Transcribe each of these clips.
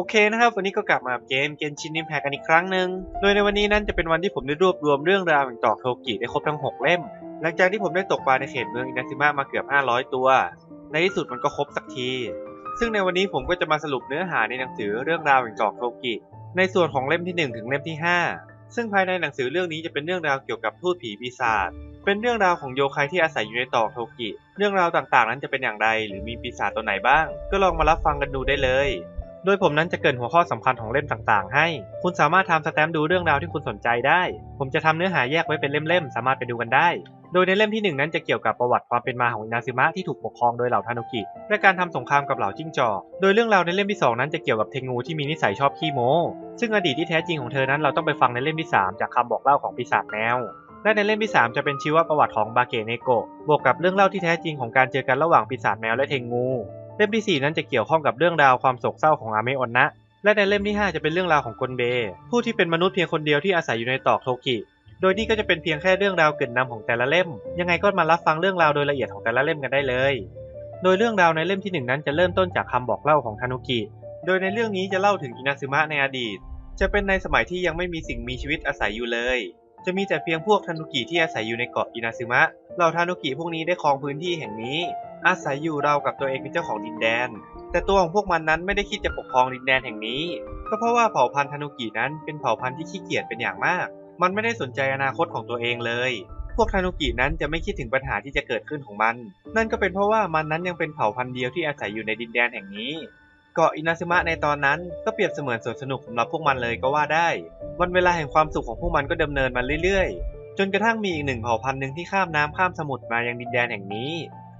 โอเคนะครับวันนี้ก็กลับมาเกมเกนชินนิมแพกันอีกครั้งหนึ่งโดยในวันนี้นั้นจะเป็นวันที่ผมได้รวบรวมเรื่องราวแห่งตอกโทกิได้ครบทั้ง 6 เล่ม หลังจากที่ผมได้ตกปลาในเขตเมืองอินาซึมะมาเกือบ 500 ตัว ในที่สุดมันก็ครบสักที ซึ่งในวันนี้ผมก็จะมาสรุปเนื้อหาในหนังสือเรื่องราวแห่งตอกโทกิในส่วนของเล่มที่ 1 ถึงเล่มที่ 5 ซึ่งภายในหนังสือเรื่องนี้จะเป็นเรื่องราวเกี่ยวกับทูตผีปีศาจเป็นเรื่องราวของโยคัยที่อาศัยอยู่ในตอกโทกิ เรื่องราวต่างๆ นั้นจะเป็นอย่างไร หรือมีปีศาจตัวไหนบ้าง ก็ลองมารับฟังกันดูได้เลย โดยผมนั้นจะเกินหัวข้อสำคัญของเล่มต่างๆ ให้ คุณสามารถทำสแตมป์ดูเรื่องราวที่คุณสนใจได้ ผมจะทำเนื้อหาแยกไว้เป็นเล่มๆ สามารถไปดูกันได้ โดยในเล่มที่หนึ่งนั้นจะเกี่ยวกับประวัติความเป็นมาของอินาซึมะที่ถูกปกครองโดยเหล่าทานุกิ และการทำสงครามกับเหล่าจิ้งจอก โดยเรื่องราวในเล่มที่สองนั้นจะเกี่ยวกับเทงูที่มีนิสัยชอบขี้โม้ ซึ่งอดีตที่แท้จริงของเธอนั้นเราต้องไปฟังในเล่มที่สามจากคำบอกเล่าของปีศาจแมวและในเล่มที่ 3 จะเป็นชีวประวัติของบาเกเนโกะบวกกับเรื่องเล่าที่แท้จริงของการเจอกันระหว่างปีศาจแมวและเทงู เล่มที่ 4 นั้นจะเกี่ยวข้องกับเรื่องราวความโศกเศร้าของอาเมอนนะ และในเล่มที่ 5 จะเป็นเรื่องราวของกนเบ ผู้ที่เป็นมนุษย์เพียงคนเดียวที่อาศัยอยู่ในตอกโทกิ โดยนี่ก็จะเป็นเพียงแค่เรื่องราวเกรินนำของแต่ละเล่ม ยังไงก็มารับฟังเรื่องราวโดยละเอียดของแต่ละเล่มกันได้เลย โดยเรื่องราวในเล่มที่หนึ่งนั้นจะเริ่มต้นจากคำบอกเล่าของทานุกิ โดยในเรื่องนี้จะเล่าถึงอินาซึมะในอดีต จะเป็นในสมัยที่ยังไม่มีสิ่งมีชีวิตอาศัยอยู่เลย จะมีแต่เพียงพวกทานุกิที่อาศัยอยู่ในเกาะอินาซึมะ เหล่าทานุกิพวกนี้ได้ครองพื้นที่แห่งนี้ อาศัยอยู่เรากับตัวเองเป็นเจ้าของดินแดน แต่ตัวของพวกมันนั้นไม่ได้คิดจะปกครองดินแดนแห่งนี้ ก็เพราะว่าเผ่าพันธุ์ทนุกินั้นเป็นเผ่าพันธุ์ที่ขี้เกียจเป็นอย่างมาก มันไม่ได้สนใจอนาคตของตัวเองเลย พวกทนุกินั้นจะไม่คิดถึงปัญหาที่จะเกิดขึ้นของมัน นั่นก็เป็นเพราะว่ามันนั้นยังเป็นเผ่าพันธุ์เดียวที่อาศัยอยู่ในดินแดนแห่งนี้เกาะอินาซึมะในตอนนั้นก็เปรียบเสมือนสวนสนุกสำหรับพวกมันเลยก็ว่าได้ วันเวลาแห่งความสุขของพวกมันก็ดำเนินมาเรื่อยๆ จนกระทั่งมีอีกหนึ่งเผ่าพันธุ์หนึ่งที่ข้ามน้ำข้ามสมุทรมายังดินแดนแห่งนี้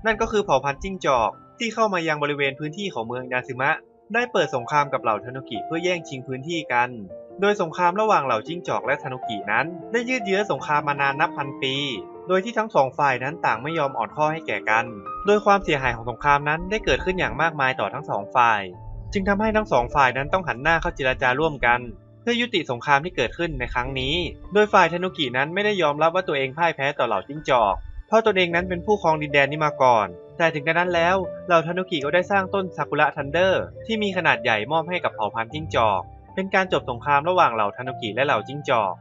นั่นก็คือเผ่าพันธุ์จิ้งจอก ที่เข้ามายังบริเวณพื้นที่ของเมืองนาซึมะ ได้เปิดสงครามกับเหล่าทานุกิเพื่อแย่งชิงพื้นที่กัน โดยสงครามระหว่างเหล่าจิ้งจอกและทานุกินั้น ได้ยืดเยื้อสงครามมานานนับพันปี โดยที่ทั้งสองฝ่ายนั้นต่างไม่ยอมอ่อนข้อให้แก่กัน โดยความเสียหายของสงครามนั้นได้เกิดขึ้นอย่างมากมายต่อทั้งสองฝ่าย จึงทำให้ทั้งสองฝ่ายนั้นต้องหันหน้าเข้าเจรจาร่วมกันเพื่อยุติสงครามที่เกิดขึ้นในครั้งนี้ โดยฝ่ายธนุกินั้นไม่ได้ยอมรับว่าตัวเองพ่ายแพ้ต่อเหล่าจิ้งจอก เพราะตนเองนั้นเป็นผู้ครองดินแดนนี้มาก่อน แต่ถึงกระนั้นแล้วเหล่าธนุกิก็ได้สร้างต้นซากุระทันเดอร์ที่มีขนาดใหญ่มอบให้กับเผ่าพันธุ์จิ้งจอก เป็นการจบสงครามระหว่างเหล่าธนุกิและเหล่าจิ้งจอก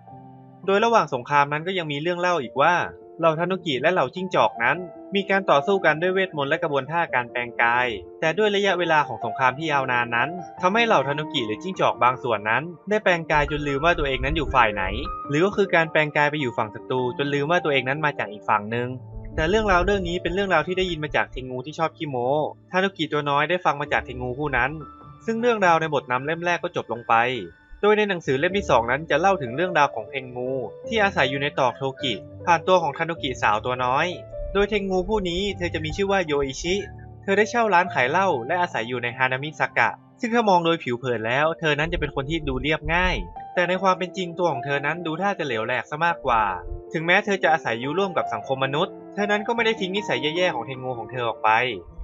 โดยระหว่างสงครามนั้นก็ยังมีเรื่องเล่าอีกว่าเหล่าทานุกิและเหล่าจิ้งจอกนั้น มีการต่อสู้กันด้วยเวทมนต์และกระบวนท่าการแปลงกาย แต่ด้วยระยะเวลาของสงครามที่ยาวนานนั้นทำให้เหล่าทานุกิหรือจิ้งจอกบางส่วนนั้น ได้แปลงกายจนลืมว่าตัวเองนั้นอยู่ฝ่ายไหน หรือก็คือการแปลงกายไปอยู่ฝั่งศัตรูจนลืมว่าตัวเองนั้นมาจากอีกฝั่งหนึ่งแต่เรื่องราวเรื่องนี้เป็นเรื่องราวที่ได้ยินมาจากเทงูที่ชอบขี้โม้ทานุกิตัวน้อยได้ฟังมาจากเทงูผู้นั้น ซึ่งเรื่องราวในบทนำเล่มแรกก็จบลงไป โดยในหนังสือเล่มที่ 2 นั้นจะเล่าถึงเรื่องราวของเทงงูที่อาศัยอยู่ในตอกโทกิผ่านตัวของทานุกิสาวตัวน้อย โดยเทงูผู้นี้เธอจะมีชื่อว่าโยอิชิ เธอได้เช่าร้านขายเหล้าและอาศัยอยู่ในฮานามิซากะ ซึ่งถ้ามองโดยผิวเผินแล้ว เธอนั้นจะเป็นคนที่ดูเรียบง่าย แต่ในความเป็นจริงตัวของเธอนั้นดูท่าจะเหลวแหลกซะมากกว่า ถึงแม้เธอจะอาศัยอยู่ร่วมกับสังคมมนุษย์ เธอนั้นก็ไม่ได้ทิ้งนิสัยแย่ๆของเทงูของเธอออกไป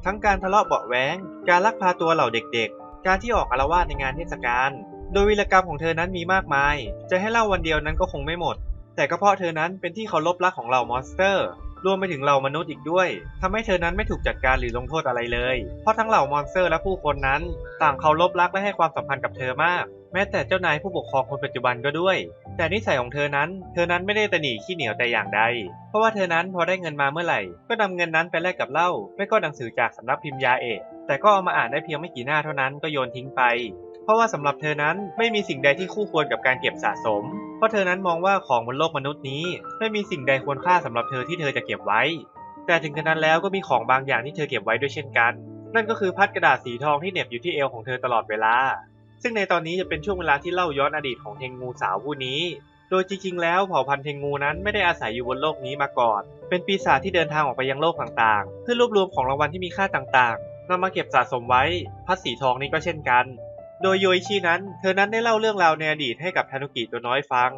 ทั้งการทะเลาะเบาะแว้งการลักพาตัวเหล่าเด็กๆ การที่ออกอาละวาดในงานเทศกาล โดยวีรกรรมของเธอนั้นมีมากมาย จะให้เล่าวันเดียวนั้นก็คงไม่หมด แต่ก็เพราะเธอนั้นเป็นที่เคารพรักของเหล่ามอนสเตอร์ รวมไปถึงเหล่ามนุษย์อีกด้วยทำให้เธอนั้นไม่ถูกจัดการหรือลงโทษอะไรเลย เพราะทั้งเหล่ามอนสเตอร์และผู้คนนั้น ต่างเคารพรักและให้ความสัมพันธ์กับเธอมาก แม้แต่เจ้านายผู้ปกครองคนปัจจุบันก็ด้วย แต่นิสัยของเธอนั้น เธอนั้นไม่ได้ตะหนีขี้เหนียวแต่อย่างใด เพราะว่าเธอนั้นพอได้เงินมาเมื่อไหร่ ก็นำเงินนั้นไปแลกกับเหล้าไม่ก็หนังสือจากสำนักพิมพ์ยาเอกแต่ก็เอามาอ่านได้เพียงไม่กี่หน้าเท่านั้นก็โยนทิ้งไป เพราะว่าสำหรับเธอนั้นไม่มีสิ่งใดที่คู่ควรกับการเก็บสะสม ราะเธอนั้นมองว่าของบนโลกมนุษย์นี้ ไม่มีสิ่งใดควรค่าสำหรับเธอที่เธอจะเก็บไว้ แต่ถึงกระนั้นแล้วก็มีของบางอย่างที่เธอเก็บไว้ด้วยเช่นกัน นั่นก็คือพัดกระดาษสีทองที่เหน็บอยู่ที่เอวของเธอตลอดเวลา ซึ่งในตอนนี้จะเป็นช่วงเวลาที่เล่าย้อนอดีตของเทงงูสาวผู้นี้ โดยจริงๆ แล้วเผ่าพันธุ์เทงงูนั้นไม่ได้อาศัยอยู่บนโลกนี้มาก่อน เป็นปีศาจที่เดินทางออกไปยังโลกต่างๆ เพื่อรวบรวมของรางวัลที่มีค่าต่างๆนำมาเก็บสะสมไว้ พัดสีทองนี้ก็เช่นกัน โดยโยอิชินั้น เธอนั้นได้เล่าเรื่องราวในอดีตให้กับทานุกิตัวน้อยฟัง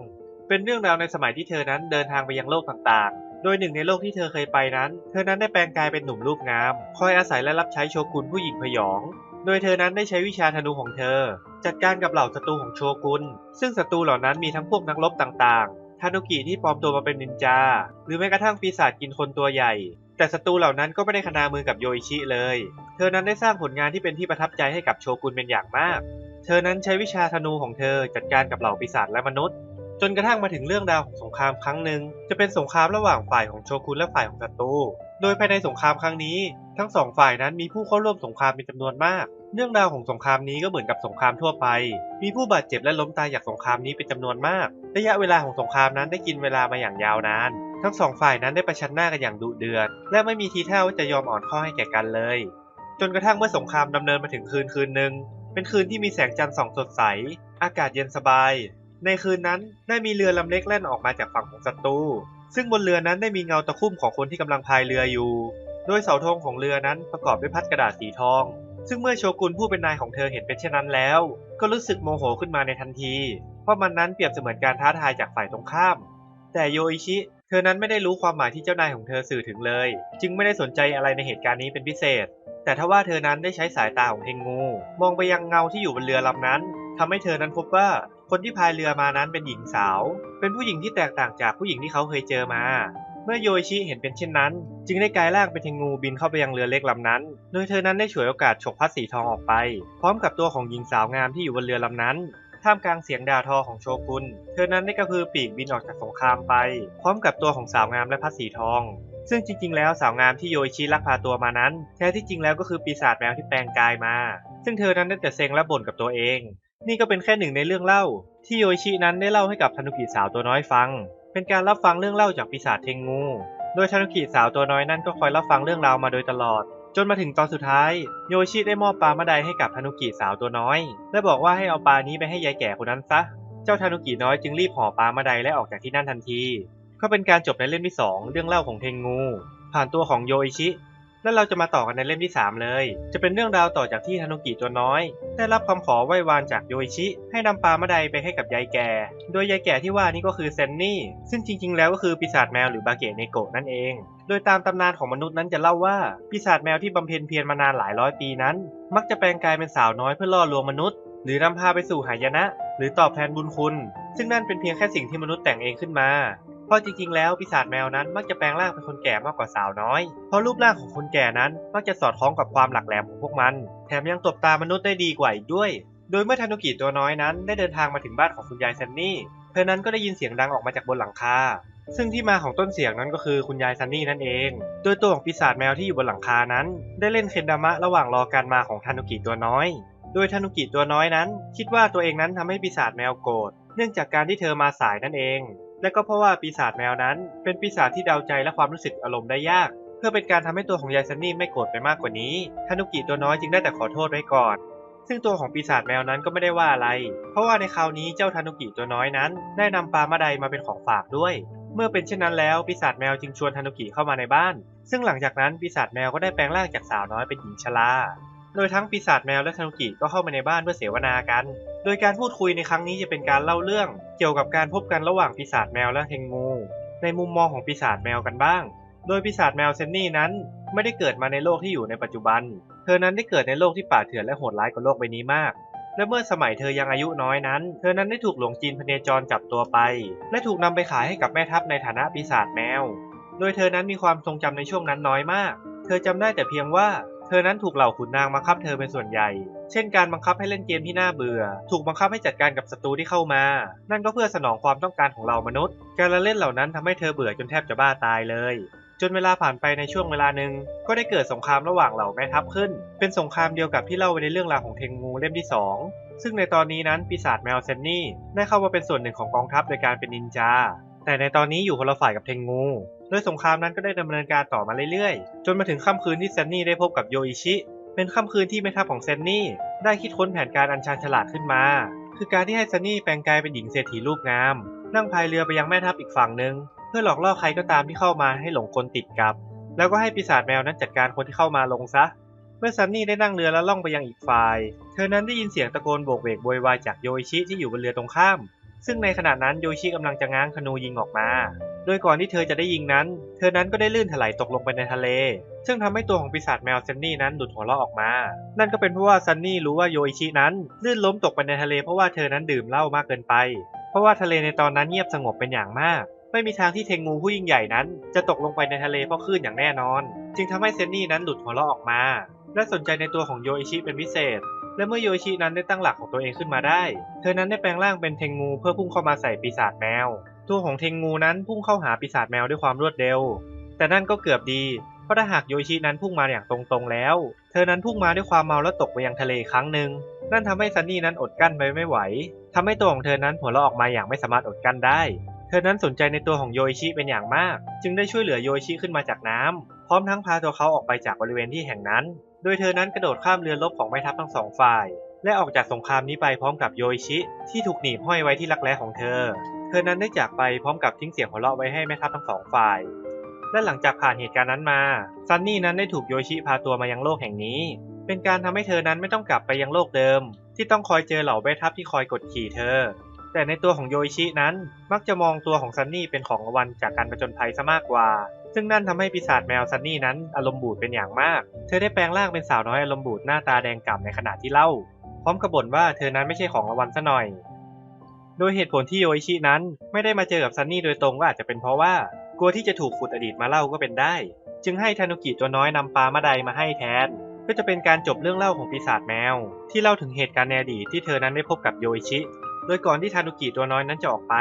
เป็นเรื่องราวในสมัยที่เธอนั้นเดินทางไปยังโลกต่างๆ โดยหนึ่งในโลกที่เธอเคยไปนั้น เธอนั้นได้แปลงกายเป็นหนุ่มรูปงาม คอยอาศัยและรับใช้โชกุนผู้หญิงพยอง โดยเธอนั้นได้ใช้วิชาธนูของเธอ จัดการกับเหล่าศัตรูของโชกุน ซึ่งศัตรูเหล่านั้นมีทั้งพวกนักรบต่างๆ ทานุกิที่ปลอมตัวมาเป็นนินจา หรือแม้กระทั่งปีศาจกินคนตัวใหญ่ แต่ศัตรูเหล่านั้นก็ไม่ได้ขนามือกับโยอิชิเลย เธอนั้นได้สร้างผลงานที่เป็นที่ประทับใจให้กับโชกุนเป็นอย่างมาก เธอนั้นใช้วิชาธนูของเธอจัดการกับเหล่าปีศาจและมนุษย์ จนกระทั่งมาถึงเรื่องราวของสงครามครั้งหนึ่ง จะเป็นสงครามระหว่างฝ่ายของโชกุนและฝ่ายของศัตรู โดยภายในสงครามครั้งนี้ ทั้งสองฝ่ายนั้นมีผู้เข้าร่วมสงครามเป็นจำนวนมาก เรื่องราวของสงครามนี้ก็เหมือนกับสงครามทั่วไป มีผู้บาดเจ็บและล้มตายจากสงครามนี้เป็นจำนวนมาก ระยะเวลาของสงครามนั้นได้กินเวลามาอย่างยาวนาน ทั้งสองฝ่ายนั้นได้ประชันหน้ากันอย่างดุเดือด และไม่มีทีท่าว่าจะยอมอ่อนข้อให้แก่กันเลย จนกระทั่งเมื่อสงครามดำเนินมาถึงคืนคืนหนึ่งเป็นคืนที่มีแสงจันทร์ส่องสดใส อากาศเย็นสบาย ในคืนนั้นได้มีเรือลำเล็กแล่นออกมาจากฝั่งของศัตรูซึ่งบนเรือนั้นได้มีเงาตะคุ่มของคนที่กำลังพายเรืออยู่ โดยเสาธงของเรือนั้นประกอบด้วยพัดกระดาษสีทอง ซึ่งเมื่อโชกุนผู้เป็นนายของเธอเห็นเป็นเช่นนั้นแล้ว ก็รู้สึกโมโหขึ้นมาในทันที เพราะมันนั้นเปรียบเสมือนการท้าทายจากฝ่ายตรงข้าม แต่โยอิชิ เธอนั้นไม่ได้รู้ความหมายที่เจ้านายของเธอสื่อถึงเลย จึงไม่ได้สนใจอะไรในเหตุการณ์นี้เป็นพิเศษ แต่ทว่าเธอนั้นได้ใช้สายตาของเทงงู มองไปยังเงาที่อยู่บนเรือลำนั้นทำให้เธอนั้นพบว่าคนที่พายเรือมานั้นเป็นหญิงสาว เป็นผู้หญิงที่แตกต่างจากผู้หญิงที่เขาเคยเจอมา เมื่อโยอิชิเห็นเป็นเช่นนั้น จึงได้กลายร่างเป็นเทงงูบินเข้าไปยังเรือเล็กลำนั้น โดยเธอนั้นได้ฉวยโอกาสฉกพัดสีทองออกไป พร้อมกับตัวของหญิงสาวงามที่อยู่บนเรือลำนั้น ท่ามกลางเสียงด่าทอของโชกุน เธอนั้นได้กระพือปีกบินออกจากสงครามไป พร้อมกับตัวของสาวงามและพัดสีทอง ซึ่งจริง ๆ แล้วสาวงามที่โยชิลักพาตัวมานั้น แท้ที่จริงแล้วก็คือปีศาจแมวที่แปลงกายมา ซึ่งเธอนั้นได้แต่เซ็งและบ่นกับตัวเอง นี่ก็เป็นแค่หนึ่งในเรื่องเล่า ที่โยชินั้นได้เล่าให้กับทานุกิสาวตัวน้อยฟัง เป็นการรับฟังเรื่องเล่าจากปีศาจเทงงู โดยทานุกิสาวตัวน้อยนั้นก็คอยรับฟังเรื่องราวมาโดยตลอด จนมาถึงตอนสุดท้าย โยชิได้มอบปลามาไดให้กับทานุกิสาวตัวน้อย และบอกว่าให้เอาปลานี้ไปให้ยายแก่คนนั้นซะ เจ้าทานุกิน้อยจึงรีบห่อปลามาไดและออกจากที่นั่นทันที ก็เป็นการจบในเล่มที่ 2 เรื่องเล่าของเทงงู ผ่านตัวของโยอิชิ แล้วเราจะมาต่อกันในเล่มที่ 3 เลย จะเป็นเรื่องราวต่อจากที่ทานุกิตัวน้อย ได้รับคำขอไหว้วานจากโยอิชิ ให้นำปลามาไดไปให้กับยายแก่ โดยยายแก่ที่ว่านี่ก็คือเซนนี่ ซึ่งจริง ๆ แล้วก็คือปีศาจแมวหรือบาเกะเนโกะนั่นเอง โดยตามตำนานของมนุษย์นั้นจะเล่าว่าปีศาจแมวที่บำเพ็ญเพียรมานานหลายร้อยปีนั้น มักจะแปลงกายเป็นสาวน้อยเพื่อล่อลวงมนุษย์ หรือนำพาไปสู่หายนะ หรือตอบแทนบุญคุณ ซึ่งนั่นเป็นเพียงแค่สิ่งที่มนุษย์แต่งเองขึ้นมา เพราะจริงๆ แล้วปีศาจแมวนั้นมักจะแปลงร่างเป็นคนแก่มากกว่าสาวน้อย เพราะรูปร่างของคนแก่นั้นมักจะสอดคล้องกับความหลักแหลมของพวกมัน แถมยังตบตามนุษย์ได้ดีกว่าอีกด้วย โดยเมื่อทานุกิตัวน้อยนั้นได้เดินทางมาถึงบ้านของคุณยายซันนี่ เธอนั้นก็ได้ยินเสียงดังออกมาจากบนหลังคา ซึ่งที่มาของต้นเสียงนั้นก็คือคุณยายซันนี่นั่นเอง โดยตัวของปีศาจแมวที่อยู่บนหลังคานั้น ได้เล่นเคนดามะระหว่างรอการมาของทานุกิตัวน้อย โดยทานุกิตัวน้อยนั้น คิดว่าตัวเองนั้นทำให้ปีศาจแมวโกรธ เนื่องจากการที่เธอมาสายนั่นเอง และก็เพราะว่าปีศาจแมวนั้น เป็นปีศาจที่เดาใจและความรู้สึกอารมณ์ได้ยาก เพื่อเป็นการทำให้ตัวของยายซันนี่ไม่โกรธไปมากกว่านี้ทานุกิตัวน้อยจึงได้แต่ขอโทษไว้ก่อน ซึ่งตัวของปีศาจแมวนั้นก็ไม่ได้ว่าอะไร เพราะว่าในคราวนี้เจ้าทานุกิตัวน้อยนั้น ได้นำปลามาไดมาเป็นของฝากด้วย เมื่อเป็นเช่นนั้นแล้วปีศาจแมวจึงชวนทานุกิเข้ามาในบ้าน ซึ่งหลังจากนั้นปีศาจแมวก็ได้แปลงร่างจากสาวน้อยเป็นหญิงชรา โดยทั้งปีศาจแมวและทานุกิก็เข้ามาในบ้านเพื่อเสวนากัน โดยการพูดคุยในครั้งนี้จะเป็นการเล่าเรื่อง เกี่ยวกับการพบกันระหว่างปีศาจแมวและเทงงู ในมุมมองของปีศาจแมวกันบ้าง โดยปีศาจแมวเซนนี่นั้น ไม่ได้เกิดมาในโลกที่อยู่ในปัจจุบัน เธอนั้นได้เกิดในโลกที่ป่าเถื่อนและโหดร้ายกว่าโลกใบนี้มากและเมื่อสมัยเธอยังอายุน้อยนั้น เธอนั้นได้ถูกหลวงจีนพเนจรจับตัวไป และถูกนำไปขายให้กับแม่ทัพในฐานะปีศาจแมว โดยเธอนั้นมีความทรงจำในช่วงนั้นน้อยมาก เธอจำได้แต่เพียงว่า เธอนั้นถูกเหล่าขุนนางบังคับเธอเป็นส่วนใหญ่ เช่นการบังคับให้เล่นเกมที่น่าเบื่อ ถูกบังคับให้จัดการกับศัตรูที่เข้ามา นั่นก็เพื่อสนองความต้องการของเรามนุษย์ การละเล่นเหล่านั้นทำให้เธอเบื่อจนแทบจะบ้าตายเลย จนเวลาผ่านไปในช่วงเวลาหนึ่งก็ได้เกิดสงครามระหว่างเหล่าแม่ทัพขึ้น เป็นสงครามเดียวกับที่เล่าไว้ในเรื่องราวของเทงงูเล่มที่ 2 ซึ่งในตอนนี้นั้นปีศาจแมวเซนนี่ได้เข้ามาเป็นส่วนหนึ่งของกองทัพโดยการเป็นนินจา แต่ในตอนนี้อยู่คนละฝ่ายกับเทงงู โดยสงครามนั้นก็ได้ดำเนินการต่อมาเรื่อยๆ จนมาถึงค่ำคืนที่เซนนี่ได้พบกับโยอิชิ เป็นค่ำคืนที่แม่ทัพของเซนนี่ได้คิดค้นแผนการอัญชันฉลาดขึ้นมา คือการที่ให้เซนนี่แปลงกายเป็นหญิงเศรษฐีรูปงาม นั่งพายเรือไปยังแม่ทัพอีกฝั่งหนึ่งเพื่อหลอกล่อใครก็ตามที่เข้ามาให้หลงกลติดกับ แล้วก็ให้ปีศาจแมวนั้นจัดการคนที่เข้ามาลงซะ เมื่อซันนี่ได้นั่งเรือแล้วล่องไปยังอีกฝ่าย เธอนั้นได้ยินเสียงตะโกนโบกเวกโวยวายจากโยอิชิที่อยู่บนเรือตรงข้าม ซึ่งในขณะนั้นโยชิกำลังจะง้างธนูยิงออกมา โดยก่อนที่เธอจะได้ยิงนั้น เธอนั้นก็ได้ลื่นถลายตกลงไปในทะเล ซึ่งทำให้ตัวของปีศาจแมวซันนี่นั้นหลุดหัวเราะออกมา นั่นก็เป็นเพราะว่าซันนี่รู้ว่าโยอิชินั้นลื่นล้มตกไปในทะเลเพราะว่าเธอนั้นดื่มเหล้ามากเกินไป เพราะว่าทะเลในตอนนั้นเงียบสงบเป็นอย่างมากไม่มีทางที่เทงงูผู้ยิ่งใหญ่นั้น จะตกลงไปในทะเลเพราะคลื่นอย่างแน่นอน จึงทำให้เซนนี่นั้นหลุดหัวเราะออกมา และสนใจในตัวของโยอิชิเป็นพิเศษ และเมื่อโยชินั้นได้ตั้งหลักของตัวเองขึ้นมาได้ เธอนั้นได้แปลงร่างเป็นเทงงูเพื่อพุ่งเข้ามาใส่ปีศาจแมว ตัวของเทงงูนั้นพุ่งเข้าหาปีศาจแมวด้วยความรวดเร็ว แต่นั่นก็เกือบดี เพราะถ้าหากโยชินั้นพุ่งมาอย่างตรงๆแล้ว เธอนั้นพุ่งมาด้วยความเมาและตกไปยังทะเลครั้งหนึ่ง นั่นทำให้ซันนี่นั้นอดกั้นไปไม่ไหวทำให้ตัวของเธอนั้นหัวเราะออกมาอย่างไม่สามารถอดกั้นได้ เธอนั้นสนใจในตัวของโยชิเป็นอย่างมาก จึงได้ช่วยเหลือโยชิขึ้นมาจากน้ำพร้อมทั้งพาตัวเขาออกไปจากบริเวณที่แห่งนั้น โดยเธอนั้นกระโดดข้ามเรือรบของแม่ทัพทั้งสองฝ่าย และออกจากสงครามนี้ไปพร้อมกับโยชิที่ถูกหนีบห้อยไว้ที่รักแร้ของเธอ เธอนั้นได้จากไปพร้อมกับทิ้งเสียงหัวเราะไว้ให้แม่ทัพทั้งสองฝ่าย และหลังจากผ่านเหตุการณ์นั้นมา ซันนี่นั้นได้ถูกโยชิพาตัวมายังโลกแห่งนี้ เป็นการทำให้เธอนั้นไม่ต้องกลับไปยังโลกเดิม ที่ต้องคอยเจอเหล่าแม่ทัพที่คอยกดขี่เธอ แต่ในตัวของโยชินั้นมักจะมองตัวของซันนี่เป็นของรางวัลจากการประจนภัยซะมากกว่า ซึ่งนั่นทำให้ปีศาจแมวซันนี่นั้นอารมณ์บูดเป็นอย่างมาก เธอได้แปลงร่างเป็นสาวน้อยอารมณ์บูดหน้าตาแดงก่ำในขณะที่เล่า พร้อมกับบ่นว่าเธอนั้นไม่ใช่ของรางวัลซะหน่อย โดยเหตุผลที่โยอิชินั้นไม่ได้มาเจอกับซันนี่โดยตรงก็อาจจะเป็นเพราะว่ากลัวที่จะถูกขุดอดีตมาเล่าก็เป็นได้ จึงให้ทานุกิตัวน้อยนำปลามาไดมาให้แทน ก็จะเป็นการจบเรื่องเล่าของปีศาจแมว ที่เล่าถึงเหตุการณ์ในอดีตที่เธอนั้นได้พบกับโยอิชิ โดยก่อนที่ทานุกิตัวน้อยนั้นจะออกไป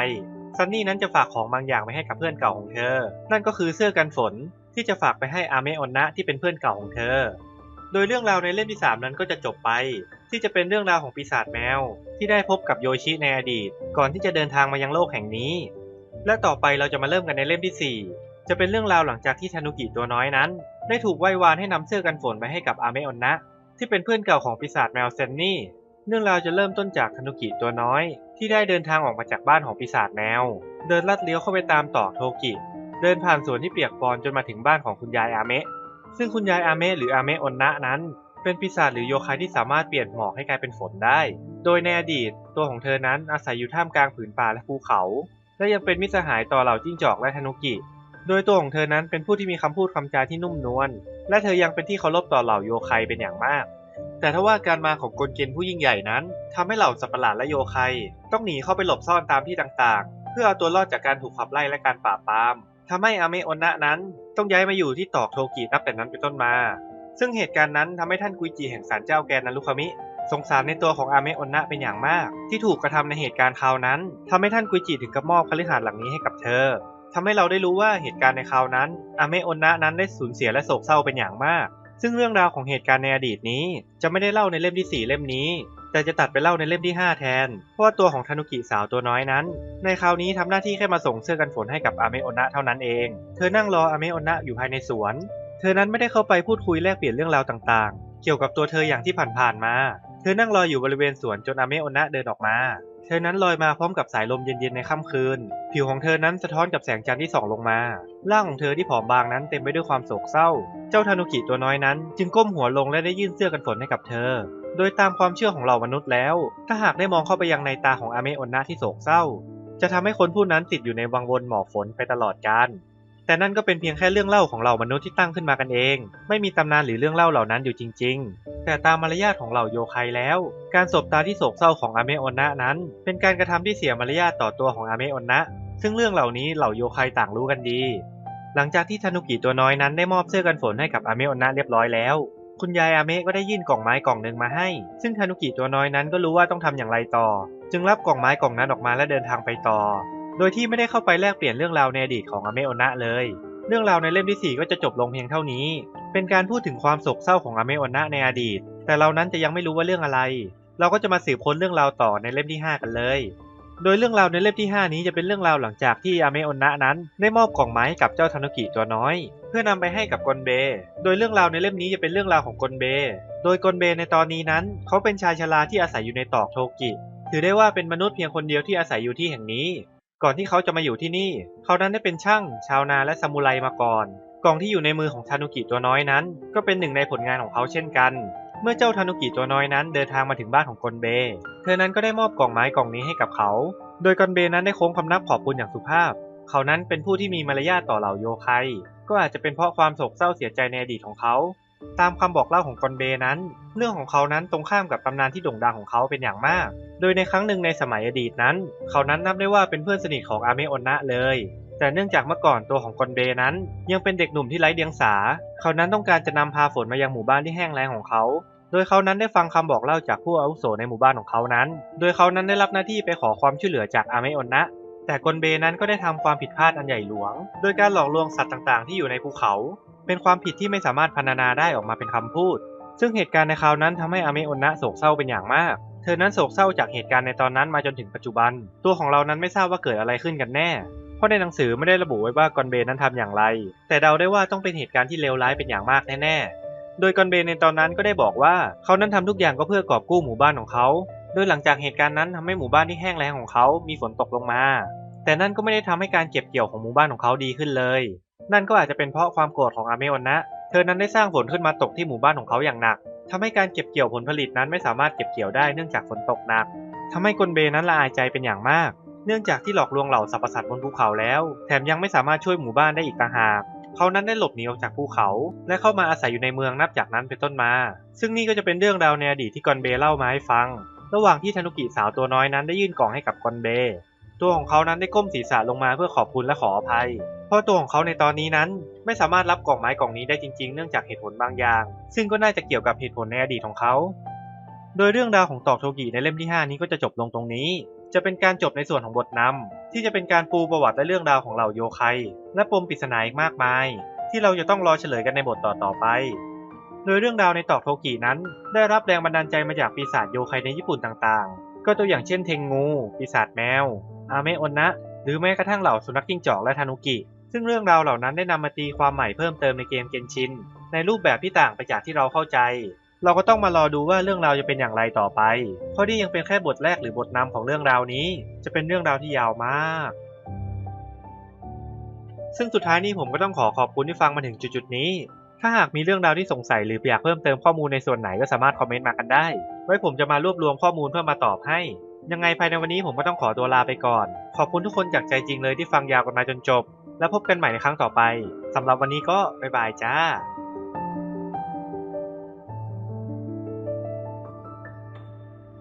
ซันนี่นั้นจะฝากของบางอย่างไปให้กับเพื่อนเก่าของเธอ นั่นก็คือเสื้อกันฝนที่จะฝากไปให้อาเมะอนนะที่เป็นเพื่อนเก่าของเธอ ดยเรื่องราวในเล่มที่ 3 นั้นก็จะจบไป ที่จะเป็นเรื่องราวของปีศาจแมว ที่ได้พบกับโยชิในอดีต ก่อนที่จะเดินทางมายังโลกแห่งนี้ และต่อไปเราจะมาเริ่มกันในเล่มที่ 4 จะเป็นเรื่องราวหลังจากที่ทานุกิตัวน้อยนั้น ได้ถูกไหว้วานให้นำเสื้อกันฝนไปให้กับอาเมะอนนะ ที่เป็นเพื่อนเก่าของปีศาจแมวเซนนี่เรื่องราวจะเริ่มต้นจากทานุกิตัวน้อย ที่ได้เดินทางออกมาจากบ้านของปีศาจแมว เดินลัดเลี้ยวเข้าไปตามต่อโทกิ เดินผ่านสวนที่เปียกปอนจนมาถึงบ้านของคุณยายอาเมะ ซึ่งคุณยายอาเมะหรืออาเมะอนนะนั้น เป็นปีศาจหรือโยคายที่สามารถเปลี่ยนหมอกให้กลายเป็นฝนได้ โดยในอดีตตัวของเธอนั้นอาศัยอยู่ท่ามกลางผืนป่าและภูเขา และยังเป็นมิตรสหายต่อเหล่าจิ้งจอกและทนุกิ โดยตัวของเธอนั้นเป็นผู้ที่มีคำพูดคำจาที่นุ่มนวล และเธอยังเป็นที่เคารพต่อเหล่าโยคายเป็นอย่างมากแต่ถ้าว่าการมาของกลเกนผู้ยิ่งใหญ่นั้นทำให้เหล่าสัตว์ประหลาดและโยคายต้องหนีเข้าไปหลบซ่อนตามที่ต่างๆ เพื่อเอาตัวรอดจากการถูกขับไล่และการปราบปราม ทำให้อาเมะอนะนั้นต้องย้ายมาอยู่ที่ตอกโทกินับแต่นั้นเป็นต้นมา ซึ่งเหตุการณ์นั้นทำให้ท่านกุยจีแห่งศาลเจ้าแกนนารุคามิ สงสารในตัวของอาเมะอนะเป็นอย่างมาก ที่ถูกกระทำในเหตุการณ์คราวนั้นทำให้ท่านกุยจิถึงกับมอบคฤหาสน์หลังนี้ให้กับเธอทำให้เราได้รู้ว่าเหตุการณ์ในคราวนั้นอาเมะอนะนั้นได้สูญเสียและโศกเศร้าเป็นอย่างมาก ซึ่งเรื่องราวของเหตุการณ์ในอดีตนี้ จะไม่ได้เล่าในเล่มที่ 4 เล่มนี้ แต่จะตัดไปเล่าในเล่มที่ 5 แทน เพราะว่าตัวของทานุกิสาวตัวน้อยนั้น ในคราวนี้ทำหน้าที่แค่มาส่งเสื้อกันฝนให้กับอาเมะอนะเท่านั้นเอง เธอนั่งรออาเมะอนะอยู่ภายในสวน เธอนั้นไม่ได้เข้าไปพูดคุยแลกเปลี่ยนเรื่องราวต่างๆ เกี่ยวกับตัวเธออย่างที่ผ่านๆมา เธอนั่งรออยู่บริเวณสวนจนอาเมะอนนะเดินออกมา เธอนั้นลอยมาพร้อมกับสายลมเย็นๆในค่ำคืน ผิวของเธอนั้นสะท้อนกับแสงจันทร์ที่ส่องลงมา ร่างของเธอที่ผอมบางนั้นเต็มไปด้วยความโศกเศร้า เจ้าทานุกิตัวน้อยนั้น จึงก้มหัวลงและได้ยื่นเสื้อกันฝนให้กับเธอ โดยตามความเชื่อของเหล่ามนุษย์แล้ว ถ้าหากได้มองเข้าไปยังในตาของอาเมะอนนะที่โศกเศร้า จะทำให้คนผู้นั้นติดอยู่ในวังวนหมอกฝนไปตลอดกาลแต่นั่นก็เป็นเพียงแค่เรื่องเล่าของเหล่ามนุษย์ที่ตั้งขึ้นมากันเอง ไม่มีตำนานหรือเรื่องเล่าเหล่านั้นอยู่จริง ๆ แต่ตามมารยาทของเหล่าโยคายแล้ว การสบตาที่โศกเศร้าของอาเมะอนนะนั้น เป็นการกระทำที่เสียมารยาทต่อตัวของอาเมะอนนะซึ่งเรื่องเหล่านี้เหล่าโยคายต่างรู้กันดี หลังจากที่ทานุกิตัวน้อยนั้นได้มอบเสื้อกันฝนให้กับอาเมะอนนะเรียบร้อยแล้ว คุณยายอาเมะก็ได้ยื่นกล่องไม้กล่องหนึ่งมาให้ ซึ่งทานุกิตัวน้อยนั้นก็รู้ว่าต้องทำอย่างไรต่อ จึงรับกล่องไม้กล่องนั้นออกมาและเดินทางไปต่อ โดยที่ไม่ได้เข้าไปแลกเปลี่ยนเรื่องราวในอดีตของอาเมะอนะเลย เรื่องราวในเล่มที่ 4 ก็จะจบลงเพียงเท่านี้ เป็นการพูดถึงความโศกเศร้าของอาเมะอนนะในอดีต แต่เรานั้นจะยังไม่รู้ว่าเรื่องอะไร เราก็จะมาสืบค้นเรื่องราวต่อในเล่มที่ 5 กันเลย โดยเรื่องราวในเล่มที่ 5 นี้จะเป็นเรื่องราวหลังจากที่อาเมะอนะนั้นได้มอบกล่องไม้ให้กับเจ้าทานุกิตัวน้อย เพื่อนำไปให้กับกอนเบ โดยเรื่องราวในเล่มนี้จะเป็นเรื่องราวของกอนเบ โดยกอนเบในตอนนี้นั้น เขาเป็นชายชราที่อาศัยอยู่ในตอกโทกิ ถือได้ว่าเป็นมนุษย์เพียงคนเดียวที่อาศัยอยู่ที่แห่งนี้ ก่อนที่เขาจะมาอยู่ที่นี่ เขานั้นได้เป็นช่าง ชาวนาและซามูไรมาก่อน กล่องที่อยู่ในมือของทานุกิตัวน้อยนั้น ก็เป็นหนึ่งในผลงานของเขาเช่นกัน เมื่อเจ้าทานุกิตัวน้อยนั้นเดินทางมาถึงบ้านของกอนเบ เธอนั้นก็ได้มอบกล่องไม้กล่องนี้ให้กับเขา โดยกอนเบนั้นได้โค้งคำนับขอบคุณอย่างสุภาพ เขานั้นเป็นผู้ที่มีมารยาทต่อเหล่าโยคัย ก็อาจจะเป็นเพราะความโศกเศร้าเสียใจในอดีตของเขา ตามคำบอกเล่าของกอนเบนั้น เรื่องของเขานั้นตรงข้ามกับตำนานที่โด่งดังของเขาเป็นอย่างมาก โดยในครั้งหนึ่งในสมัยอดีตนั้น เขานั้นนับได้ว่าเป็นเพื่อนสนิทของอาเมะอนนะเลย แต่เนื่องจากเมื่อก่อนตัวของกอนเบนั้น ยังเป็นเด็กหนุ่มที่ไร้เดียงสา เขานั้นต้องการจะนำพาฝนมายังหมู่บ้านที่แห้งแล้งของเขา โดยเขานั้นได้ฟังคำบอกเล่าจากผู้อาวุโสในหมู่บ้านของเขานั้น โดยเขานั้นได้รับหน้าที่ไปขอความช่วยเหลือจากอาเมโอนนะ แต่กลเบนั้นก็ได้ทำความผิดพลาดอันใหญ่หลวง โดยการหลอกลวงสัตว์ต่างๆ ที่อยู่ในภูเขา เป็นความผิดที่ไม่สามารถพรรณนาได้ออกมาเป็นคำพูด ซึ่งเหตุการณ์ในคราวนั้นทำให้อาเมโอนนะโศกเศร้าเป็นอย่างมากเธอนั้นโศกเศร้าจากเหตุการณ์ในตอนนั้นมาจนถึงปัจจุบัน ตัวของเรานั้นไม่ทราบว่าเกิดอะไรขึ้นกันแน่ เพราะในหนังสือไม่ได้ระบุไว้ว่ากอนเบนั้นทำอย่างไร แต่เดาได้ว่าต้องเป็นเหตุการณ์ที่เลวร้ายเป็นอย่างมากแน่ๆ โดยกอนเบในตอนนั้นก็ได้บอกว่าเขานั้นทำทุกอย่างก็เพื่อกอบกู้หมู่บ้านของเขา โดยหลังจากเหตุการณ์นั้นทำให้หมู่บ้านที่แห้งแล้งของเขามีฝนตกลงมา แต่นั่นก็ไม่ได้ทำให้การเก็บเกี่ยวของหมู่บ้านของเขาดีขึ้นเลย นั่นก็อาจจะเป็นเพราะความโกรธของอาเมโอนนะ เธอนั้นได้สร้างฝนขึ้นมาตกที่หมู่บ้านของเขาอย่างหนักทำให้การเก็บเกี่ยวผลผลิตนั้นไม่สามารถเก็บเกี่ยวได้เนื่องจากฝนตกหนักทำให้กอนเบนั้นละอายใจเป็นอย่างมาก เนื่องจากที่หลอกลวงเหล่าสรรพสัตว์บนภูเขาแล้ว แถมยังไม่สามารถช่วยหมู่บ้านได้อีกต่างหากเขานั้นได้หลบหนีออกจากภูเขา และเข้ามาอาศัยอยู่ในเมืองนับจากนั้นเป็นต้นมา ซึ่งนี่ก็จะเป็นเรื่องราวในอดีตที่กอนเบเล่ามาให้ฟัง ระหว่างที่ธนุกิสาวตัวน้อยนั้นได้ยื่นกล่องให้กับกอนเบ ตัวของเขานั้นได้ก้มศีรษะลงมาเพื่อขอบคุณและขออภัย เพราะตัวของเขาในตอนนี้นั้น ไม่สามารถรับกล่องไม้กล่องนี้ได้จริงๆ เนื่องจากเหตุผลบางอย่าง ซึ่งก็น่าจะเกี่ยวกับเหตุผลในอดีตของเขา โดยเรื่องราวของตอกโทกิในเล่มที่ 5 นี้ก็จะจบลงตรงนี้ จะเป็นการจบในส่วนของบทนำที่จะเป็นการปูประวัติและเรื่องราวของเหล่าโยคัยและปมปริศนาอีกมากมาย ที่เราจะต้องรอเฉลยกันในบทต่อๆไป โดยเรื่องราวในตอกโทกินั้น ได้รับแรงบันดาลใจมาจากปีศาจโยคัยในญี่ปุ่นต่างๆ ก็ตัวอย่างเช่นเทงงู ปีศาจแมว อาเมโอนนะ หรือแม้กระทั่งเหล่าสุนัขจิ้งจอกและทานุกิ ซึ่งเรื่องราวเหล่านั้นได้นำมาตีความใหม่เพิ่มเติมในเกมเกนชินในรูปแบบที่ต่างไปจากที่เราเข้าใจ เราก็ต้องมารอดูว่าเรื่องราวจะเป็นอย่างไรต่อไป เพราะนี่ยังเป็นแค่บทแรกหรือบทนำของเรื่องราวนี้ จะเป็นเรื่องราวที่ยาวมาก ซึ่งสุดท้ายนี้ผมก็ต้องขอขอบคุณที่ฟังมาถึงจุดๆนี้ ถ้าหากมีเรื่องราวที่สงสัยหรืออยากเพิ่มเติมข้อมูลในส่วนไหนก็สามารถคอมเมนต์มากันได้ ไว้ผมจะมารวบรวมข้อมูลเพื่อมาตอบให้ ยังไงภายในวันนี้ผมก็ต้องขอตัวลาไปก่อน ขอบคุณทุกคนจากใจจริงเลยที่ฟังยาวกันมาจนจบ แล้วพบกันใหม่ในครั้งต่อไปสำหรับวันนี้ก็บ๊ายบายจ้า